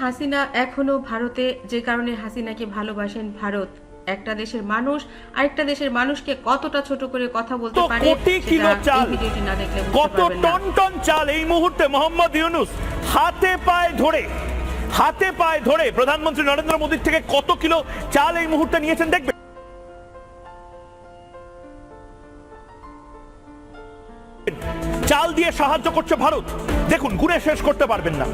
হাসিনা এখনও ভারতে যে কারণে হাসিনাকে ভালোবাসেন ভারত। একটা দেশের মানুষ আরেকটা দেশের মানুষকে কতটা ছোট করে কথা বলতে পারে কোটি কিলো চাল কত টন টন চাল এই মুহূর্তে মোহাম্মদ ইউনুস হাতে পায়ে ধরে হাতে পায়ে ধরে প্রধানমন্ত্রী নরেন্দ্র মোদীর থেকে কত কিলো চাল এই মুহূর্তে নিয়েছেন দেখবে। চাল দিয়ে সাহায্য করছে ভারত। দেখুন গুণে শেষ করতে পারবেন না।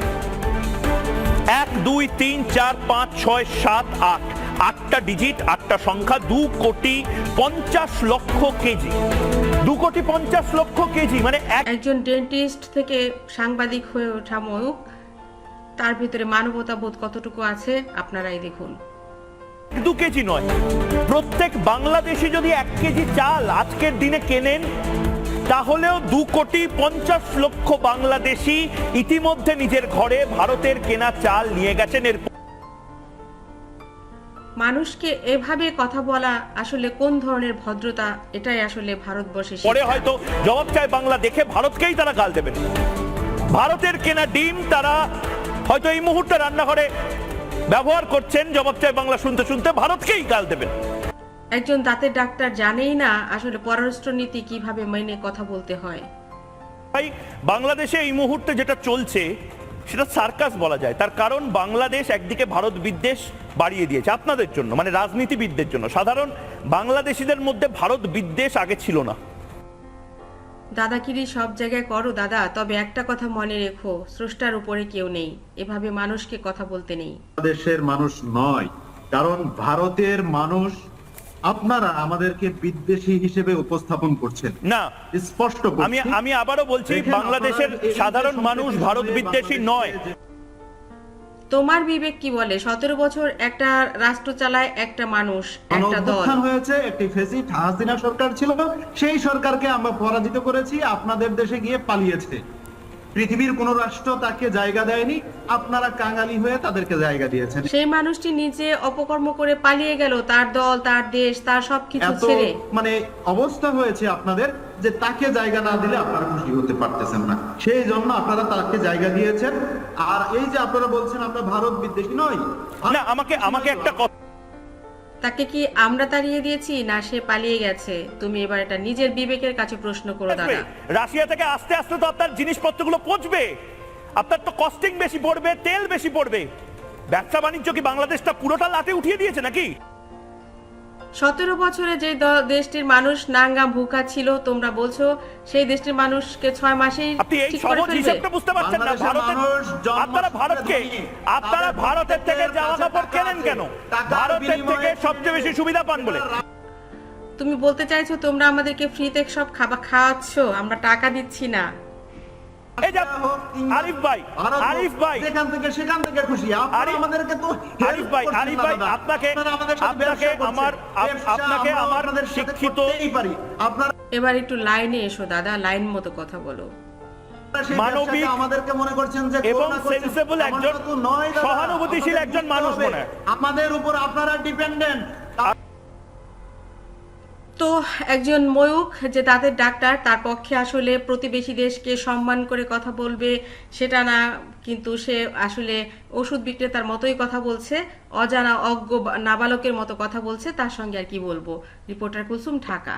এক দুই তিন চার পাঁচ ছয় সাত আট। আটটা ডিজিট আটটা সংখ্যা দু কোটি পঞ্চাশ লক্ষ কেজি। দু কোটি পঞ্চাশ লক্ষ কেজি মানে একজন ডেন্টিস্ট থেকে সাংবাদিক হয়ে ওঠা ময়ূক তার ভিতরে মানবতা বোধ কতটুকু আছে আপনারাই দেখুন। দু কেজি নয়। প্রত্যেক বাংলাদেশি যদি এক কেজি চাল আজকের দিনে কেনেন তাহলেও দু কোটি পঞ্চাশ লক্ষ বাংলাদেশি ইতিমধ্যে নিজের ঘরে ভারতের কেনা চাল নিয়ে গেছেন এর মানুষকে এভাবে কথা বলা আসলে কোন ধরনের ভদ্রতা? এটাই আসলে ভারতবর্ষে পরে হয়তো জবাব চায় বাংলা দেখে ভারতকেই তারা গাল দেবেন। ভারতের কেনা ডিম তারা হয়তো এই মুহূর্তে রান্নাঘরে ব্যবহার করছেন জবাব চায় বাংলা শুনতে শুনতে ভারতকেই গাল দেবেন। একজন দাঁতের ডাক্তার জানেই না আসলে পররাষ্ট্র নীতি কীভাবে মেনে কথা বলতে হয়। ভাই বাংলাদেশে এই মুহূর্তে যেটা চলছে সেটা সার্কাস বলা যায়। তার কারণ বাংলাদেশ একদিকে ভারত বিদ্বেষ বাড়িয়ে দিয়েছে আপনাদের জন্য মানে রাজনীতিবিদদের জন্য। সাধারণ বাংলাদেশিদের মধ্যে ভারত বিদ্বেষ আগে ছিল না। দাদাগিরি সব জায়গায় করো দাদা তবে একটা কথা মনে রেখো স্রষ্টার উপরে কেউ নেই। এভাবে মানুষকে কথা বলতে নেই। দেশের মানুষ নয় কারণ ভারতের মানুষ আপনারা আমাদেরকে বিদ্বেষী হিসেবে উপস্থাপন করছেন। না স্পষ্ট আমি আমি আবারও বলছি বাংলাদেশের সাধারণ মানুষ ভারত বিদ্বেষী নয়। তোমার বিবেক কি বলে? সতেরো বছর একটা রাষ্ট্র চালায় একটা মানুষ একটা দল। হয়েছে একটি ফেসিস্ট হাসিনা সরকার ছিল সেই সরকারকে আমরা পরাজিত করেছি আপনাদের দেশে গিয়ে পালিয়েছে। পৃথিবীর কোন রাষ্ট্র তাকে জায়গা দেয়নি আপনারা কাঙালি হয়ে তাদেরকে জায়গা দিয়েছেন। সেই মানুষটি নিজে অপকর্ম করে পালিয়ে গেল তার দল তার দেশ তার সবকিছু ছেড়ে। মানে অবস্থা হয়েছে আপনাদের যে তাকে জায়গা না দিলে আপনারা খুশি হতে পারতেছেন না। সেই জন্য আপনারা তাকে জায়গা দিয়েছেন। আর এই যে আপনারা বলছেন আমরা ভারত বিদ্বেষী নই না আমাকে আমাকে একটা কথা তাকে কি আমরা তাড়িয়ে দিয়েছি না সে পালিয়ে গেছে? তুমি এবার এটা নিজের বিবেকের কাছে প্রশ্ন করো। দাদা। রাশিয়া থেকে আস্তে আস্তে তো আপনার জিনিসপত্রগুলো পচবে। আপনার তো কস্টিং বেশি পড়বে তেল বেশি পড়বে। ব্যবসা বাণিজ্য কি বাংলাদেশটা পুরোটা লাটে উঠিয়ে দিয়েছে নাকি? সতেরো বছরে যে দেশটির মানুষ নাঙ্গা ভুকা ছিল তোমরা বলছো সেই দেশটির মানুষকে ছয় মাসেই আপনি এই সহজ? হিসাবটা বুঝতে পারছেন না ভারতের আপনারা ভারতকে আপনারা ভারতের থেকে জামা কাপড় আছে। কেন? ভারতের থেকে সবচেয়ে বেশি সুবিধা পান বলে। তুমি বলতে চাইছো তোমরা আমাদেরকে ফ্রিতে সব খাবার খাওয়াচ্ছ আমরা টাকা দিচ্ছি না। আরিফ ভাই আরিফ ভাই। যেখান থেকে সেখান থেকে খুশি। আমাদেরকে তো আরিফ ভাই আরিফ ভাই আপনাকে আপনারা আমাদের সাথে আপনাকে আমার আপনাকে আমার শিক্ষিত করতেই পারি। আপনারা এবার একটু লাইনে এসো দাদা লাইন মতো কথা বলো। মানবিক আমাদেরকে মনে করছেন যে এবং একজন সহানুভূতিশীল একজন মানুষ মনে আমাদের উপর আপনারা ডিপেন্ডেন্ট তো একজন ময়ূক যে তাদের ডাক্তার তার পক্ষে আসলে প্রতিবেশী দেশকে সম্মান করে কথা বলবে সেটা না কিন্তু সে আসলে ওষুধ বিক্রেতার মতোই কথা বলছে অজানা অজ্ঞ বা- নাবালকের মতো কথা বলছে তার সঙ্গে আর কি বলব? রিপোর্টার কুলসুম ঢাকা।